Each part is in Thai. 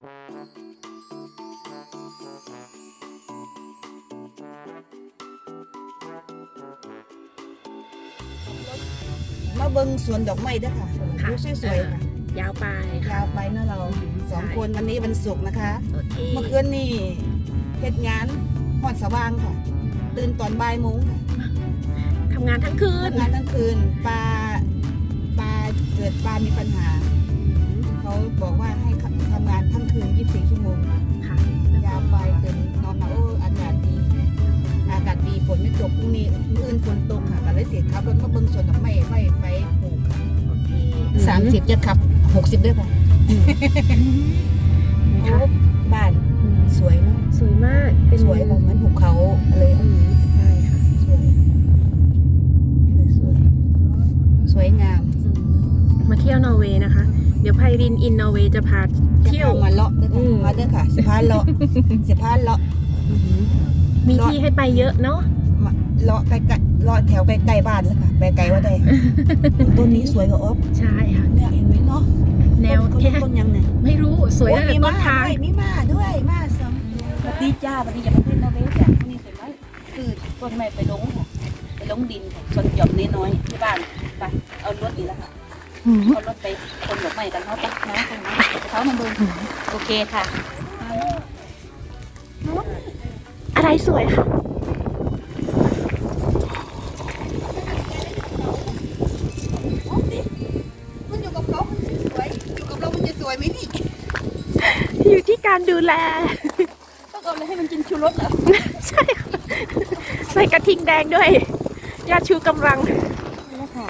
มาเบิ่งสวนดอกไม้เด้วยค่ะค่ะดูสวยๆค่ะ ยาวไปยาวไปเนาะเราสองใช่คนวันนี้วันศุกร์นะคะ โอเคเมื่อคืนนี่เฮ็ดงานหอดสว่างค่ะ ตื่นตอนบ่ายโมงค่ะทำงานทั้งคืนทำงานทั้งคืนปลาปลาเกิดปลามีปัญหา เขาบอกว่าให้ทำงานทั้งคืน 24 ชั่วโมงค่ะค่ะยาวไปตื่นนอนมาโอ้อากาศดี อากาศดีฝนไม่ตกพรุ่งนี้มื้ออื่นฝนตกค่ะก็เลยเสียขับรถมาเบิ่งสวนดอกไม้ไว้ไปปลูกค่ะโอเคสามสิบจะขับหกสิบด้วยค่ะนะคะบ้านอืมสวยเนาะสวยมากเป็นสวยแบบเหมือนหุบเขาอะไรินอินนอร์เวย์จะพาเที่ยวจะพามาเลาะด้วยอืค่ะม มาด้วยค่ะสิพาเลาะสิพาเลาะอือหือมีที่ให้ไปเยอะเนาะมาเลาะใกล้ๆเลาะแถวใกล้ๆบ้านแล้วค่ะไปไกลว่าได้ ต้นนี้สวยกว่าอ๊อฟใช่ค่ะ เนี่ยเห็นไหมเนาะแนวต้นแค่ต้นยังเนี่ยไม่รู้สวยตั้งแต่โอ้ต้นทางด้วยมีมาด้วยมาสองสวัสดีจ้าสวัสดีจากประเทศนอร์เวย์จ้ะวันนี้สวยไหมคือต้นไม้ไปลงค่ะไปลงดินค่ะส่วนหย่อมน้อยๆที่บ้านไปเอารถดีแล้วค่ะอืม เอารถไปคนดอกไม้กันเขาไปน้ำคนน้ำเขามาดูโอเคค่ะ อะไรสวยค่ะมันอยู่กับเขามันสวย อยู่กับเรามันจะสวยไหมนี่ อยู่ที่การดูแล ต้องเอาอะไรให้มันกินชูรสเหรอ ใช่ค่ะ ใส่กระทิงแดงด้วย ยาชูกำลังนี่ค่ะ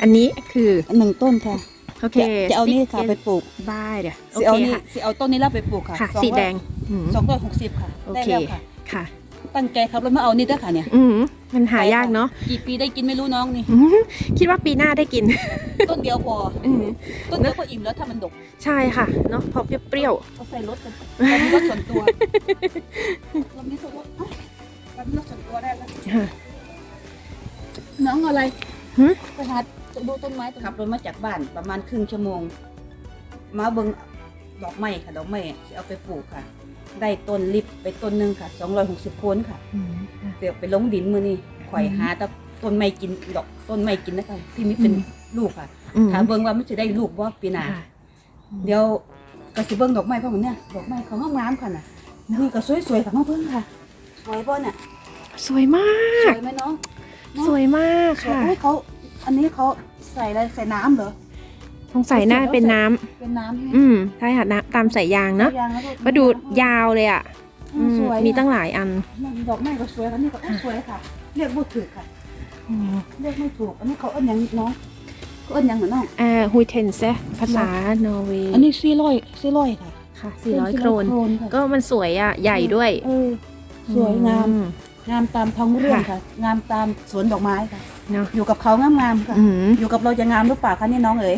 อันนี้คือ หนึ่งต้นค่ะโอเคจะจะเอานี่ค่ะไปปลูกได้เดี๋ยวโอสิเคเอานี่ค่ะ สิเอาต้นนี้แล้วไปปลูกค่ะค่ะ องสีร้อยแดงอืม สองร้อยหกสิบค่ะโอได้เค แล้วค่ะ ค่ะ ตั้งใจครับแล้วมาเอานี่ด้วยค่ะเนี่ยอืมมันหายากเนาะกี่ปีได้กินไม่รู้น้องนี่ อืมคิดว่าปีหน้าได้กินต้นเดียวพอ อืมต้นเดียวก็อิ่มแล้วถ้ามันดกใช่ค่ะเนาะพอเปรี้ยวก็ใส่รถกันเรามีรถส่วนตัวเรามีส่วนรถเอ้าเรามีรถส่วนตัวได้แล้ว ๆค่ะน้องอะไรหึไปหา ดูต้นไม้ขับรถมาจากบ้านประมาณครึ่งชั่วโมง มาเบิ่งดอกไม้ค่ะดอกไม้สิเอาไปปลูกค่ะ ได้ต้นลิบไปต้นหนึ่งค่ะ260โคนค่ะอืมค่ะเดี๋ยวไปลงดินมือนี่ข่อยอืมหาแต่ต้นไม้กินดอกต้นไม้กินนะคะที่มีเป็นอืมลูกค่ะอืมถามเบิ่งว่ามันจะได้ลูกบ่ปีหน้าค่ะเดี๋ยวก็สิเบิ่งดอกไม้เพราะมันเนี่ยดอกไม้เขางามๆค่ะน่ะนี่ก็สวยๆค่ะมาเบิ่งค่ะสวยบ่เนี่ยสวยมาสกวยไหมน้องสวยมากสวยค่ะให้เขาอันนี้เขา ใส่อะไรใส่น้ำเหรอสงสัยน่าเป็นน้ำเป็นน้ำใช่ไหมอืมใช่ค่ะน้ำตามสายยางเนาะใส่ยางแล้วก็มาดูยาวเลยอะอืมสวยมีตั้งหลายอันดอกไม้ก็สวยค่ะนี่ก็สวยค่ะ เรียกบ่ถูกค่ะเรียกไม่ถูก อันนี้เขาเอิ้นหยังน้องเขาเอิ้นหยังเหรอน้อง อ่าฮุยเทนเซภาษานอร์เวย์อันนี้สี่ร้อยสี่ร้อยค่ะค่ะ400โครนค่ะก็มันสวยอะ ใหญ่ด้วยเออสวยงาม อื งามตามท้องเรื่องค่ะค่ะ งามตามสวนดอกไม้ค่ะ เนาะ อยู่กับเขางามๆค่ะ อืมอยู่กับเราจะงามหรือเปล่าคะนี่น้องเอ๋ย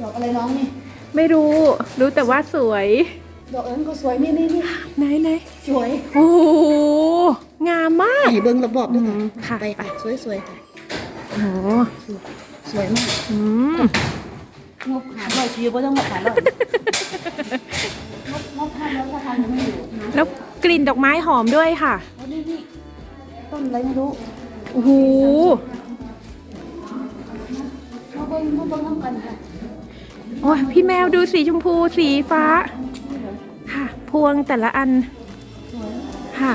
ดอกอะไรน้องนี่ ไม่รู้ รู้แต่ว่าสวย ดอกเอิญก็สวยนี่นี่นี่ไหนไหนสวยโอ้โหงามมากไอ้เบิ้งระบบด้วยอืมค่ะไปไปสวยสวยๆค่ะ โอ้โหสวยมาก อืมงบหาร้อยชีวิตว่าต้องงบหาร้อย ล้วกลิ่นดอกไม้หอมด้วยค่ะแล้วนี่นี่ต้นอะไรไม่รู้โอ้โหมาเบิ้งมาเบิ้งน้ำกันค่ะโอ้ยพี่แมวดูสีชมพูสีฟ้า ค่ะ พวงแต่ละอัน ค่ะ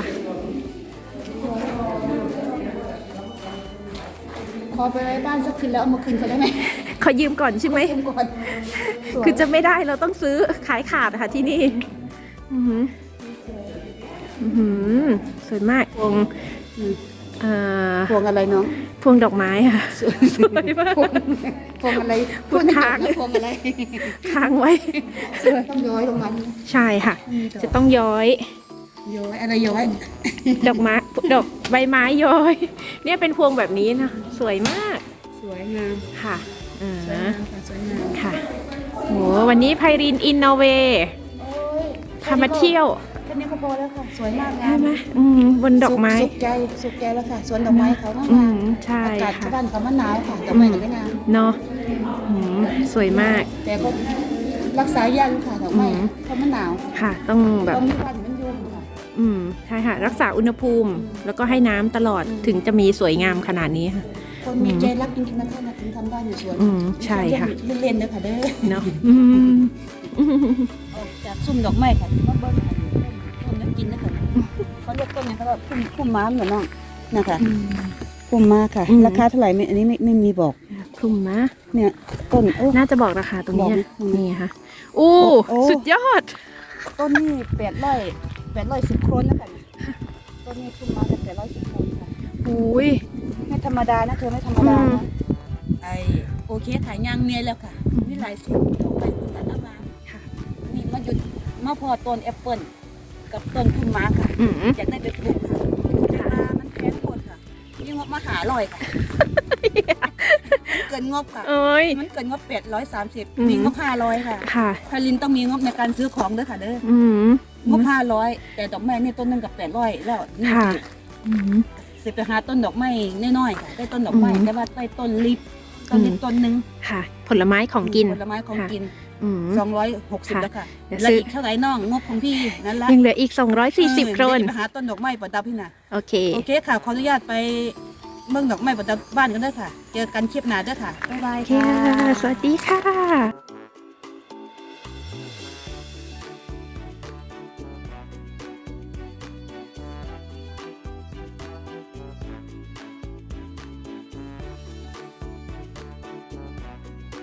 ขอไปไว้บ้านสักคืนแล้วเอามาคืนเขาได้ไหมขอยืมก่อนใช่ไหมคืนก่อนคือจะไม่ได้เราต้องซื้อขายขาดอะค่ะที่นี่ อือหือ อื้อหือสวยมากพวงเอ่อพวงอะไรน้องพวงดอกไม้ค่ะสวยสวยมาก พวงพวงอะไรพวงทาง พวงอะไรค้างไว้ สวยต้องย้อยลงมาใช่ค่ะจะต้องย้อย ย้อยอะไรย้อยดอกไม้ดอกใบไม้ย้อย เนี่ยเป็นพวงแบบนี้นะสวยมากสวยงามค่ะอ่าสวยงามค่ะสวยงามค่ะโหวันนี้ไพรินอินโนเวย์โอ้ยพามาเที่ยว แค่นี้ก็พอแล้วค่ะ สวยมากงาใช่มไหมอืมบนดอกไม้ สุขใจสุขใจแล้วค่ะสวนดอกไม้เขางามอืงามมใช่อากาศค่ะที่บ้านเขามันหนาวค่ะดอกไม้ก็ไม่งามเนาะอืมสวยมาก แต่ก็รักษายากอยู่ค่ะดอกไม้อืมเพราะมันหนาวค่ะ ต้องแบบต้องมีวันมันยุ่งค่ะ อืมใช่ค่ะ รักษาอุณหภูมิ แล้วก็ให้น้ำตลอดอืม ถึงจะมีสวยงามขนาดนี้ค่ะ คนมีใจรักจริงๆนะคะนะถึงทำบ้านอยู่สวนอืมใช่ค่ะ เล่นๆเด้อค่ะเด้อเนาะอืม ออกจากซุ่มดอกไม้ค่ะมาเบิ้งค่ะ ต้นน้ำกินนะคะเขาเรียกต้นนี้เขาว่าพุ่มพุ่มม้ามเหรอน้องนะคะพุ่มม้าค่ะอืมราคาเท่าไหร่ไม่อันนี้ไม่ไม่มีบอกคลุมมะเนี่ยต้นโอ้น่าจะบอกราคาตรงนี้บอกนะอืมนี่ค่ะอู้โอ้สุดยอด ต้นนี้แปดร้อยแปดร้อยสิบโครนนะคะต้นนี้พุ่มม้าแต่แปดร้อยสิบโครนค่ะอุ้ยไม่ธรรมดานะเธอไม่ธรรมดาอืมนะไอโอเคถ่ายยางเมียแล้วค่ะมีหลายสูตรดอกไม้คุณตาละมาค่ะนี่มาหยุดมาพอต้นแอปเปิล กับต้นพุ่มม้าค่ะอืมอยากได้ไปปลูกค่ะแต่ว่ามันแพงโคตรค่ะนี่งบมาหาลอยค่ะมันเกินงบค่ะ เอ้ย มันเกินงบแปดร้อยสามสิบอืม มีงบห้าร้อยค่ะค่ะ พาลินต้องมีงบในการซื้อของด้วยค่ะเด้ออืมงบห้าร้อยแต่ดอกไม้นี่ต้นหนึงกับแปดร้อยแล้วนี่ค่ะ อืม สิไปหาต้นดอกไม้น้อยๆค่ะได้ต้นดอกไม้อืมแต่ว่าได้ต้นลิปต้นลิปอืม ต้นหนึ่งค่ะ ผลไม้ของกิน ผลไม้ของค่ะ กิน อืม สองร้อยหกสิบค่ะแล้วค่ะเดี๋ยวแล้วซื้ออีกเท่าไหร่น้องงบของพี่นั่นละยังเหลืออีก240โครนเออเดี๋ยวจะไปหาต้นดอกไม้ประดับพี่น่ะ โอเค โอเคค่ะ ขออนุญาตไปเมืองดอกไม้ประดับบ้านกันเด้อค่ะ เจอกันคลิปหน้าเด้อค่ะ บ๊ายบาย โอเคค่ะค่ะสวัสดีค่ะ